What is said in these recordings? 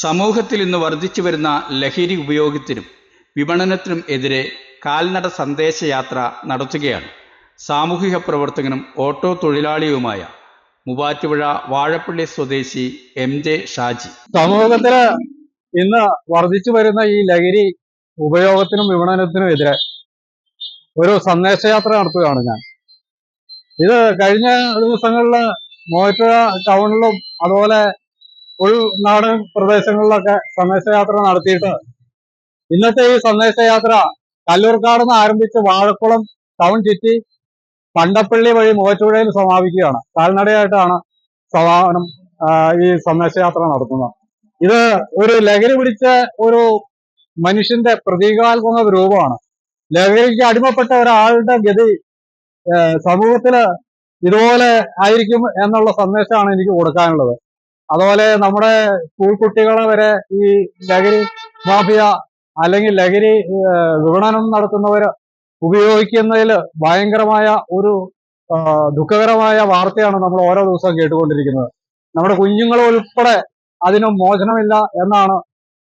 സമൂഹത്തിൽ ഇന്ന് വർദ്ധിച്ചു വരുന്ന ലഹരി ഉപയോഗത്തിനും വിപണനത്തിനും എതിരെ കാൽനട സന്ദേശയാത്ര നടത്തുകയാണ്. സാമൂഹിക പ്രവർത്തകനും ഓട്ടോ തൊഴിലാളിയുമായ മൂവാറ്റുപുഴ വാഴപ്പള്ളി സ്വദേശി എം ജെ ഷാജി. സമൂഹത്തിൽ ഇന്ന് വർദ്ധിച്ചു വരുന്ന ഈ ലഹരി ഉപയോഗത്തിനും വിപണനത്തിനും എതിരെ ഒരു സന്ദേശയാത്ര നടത്തുകയാണ് ഞാൻ. ഇത് കഴിഞ്ഞ ദിവസങ്ങളിൽ മോറ്റുപുഴ ടൗണിലും അതുപോലെ ഉൾനാട് പ്രദേശങ്ങളിലൊക്കെ സന്ദേശയാത്ര നടത്തിയിട്ട് ഇന്നത്തെ ഈ സന്ദേശയാത്ര കല്ലൂർക്കാട് നിന്ന് ആരംഭിച്ച് വാഴക്കുളം ടൗൺ ചുറ്റി പണ്ടപ്പള്ളി വഴി മുഖച്ചുഴയിൽ സമാപിക്കുകയാണ്. കാൽനടയായിട്ടാണ് സമാപനം ഈ സന്ദേശയാത്ര നടത്തുന്നത്. ഇത് ഒരു ലഹരി പിടിച്ച ഒരു മനുഷ്യന്റെ പ്രതീകാത്മക രൂപമാണ്. ലഹരിക്ക് അടിമപ്പെട്ട ഒരാളുടെ ഗതി സമൂഹത്തിൽ ഇതുപോലെ ആയിരിക്കും എന്നുള്ള സന്ദേശമാണ് എനിക്ക് കൊടുക്കാനുള്ളത്. അതുപോലെ നമ്മുടെ സ്കൂൾ കുട്ടികളെ വരെ ഈ ലഹരി മാഫിയ അല്ലെങ്കിൽ ലഹരി വിപണനം നടത്തുന്നവര് ഉപയോഗിക്കുന്നതിൽ ഭയങ്കരമായ ഒരു ദുഃഖകരമായ വാർത്തയാണ് നമ്മൾ ഓരോ ദിവസവും കേട്ടുകൊണ്ടിരിക്കുന്നത്. നമ്മുടെ കുഞ്ഞുങ്ങൾ ഉൾപ്പെടെ അതിന് മോചനമില്ല എന്നാണ്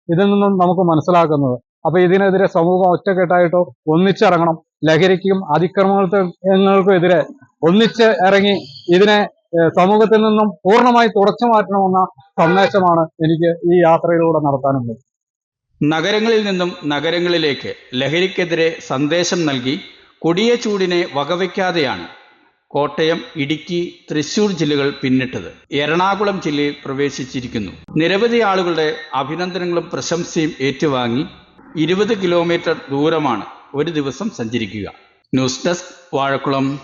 ഇതിൽ നിന്നും നമുക്ക് മനസ്സിലാക്കുന്നത്. അപ്പൊ ഇതിനെതിരെ സമൂഹം ഒറ്റക്കെട്ടായിട്ടോ ഒന്നിച്ചിറങ്ങണം. ലഹരിക്കും അതിക്രമങ്ങൾക്കും എതിരെ ഒന്നിച്ച് ഇറങ്ങി ഇതിനെ സമൂഹത്തിൽ നിന്നും പൂർണമായി തുടച്ചു മാറ്റണമെന്ന സന്ദേശമാണ് എനിക്ക് ഈ യാത്രയിലൂടെ നടത്താനുള്ളത്. നഗരങ്ങളിൽ നിന്നും നഗരങ്ങളിലേക്ക് ലഹരിക്കെതിരെ സന്ദേശം നൽകി കൊടിയ ചൂടിനെ വകവയ്ക്കാതെയാണ് കോട്ടയം ഇടുക്കി തൃശൂർ ജില്ലകൾ പിന്നിട്ടത്. എറണാകുളം ജില്ലയിൽ പ്രവേശിച്ചിരിക്കുന്നു. നിരവധി ആളുകളുടെ അഭിനന്ദനങ്ങളും പ്രശംസയും ഏറ്റുവാങ്ങി ഇരുപത് കിലോമീറ്റർ ദൂരമാണ് ഒരു ദിവസം സഞ്ചരിക്കുക. News desk Vazhakkulam.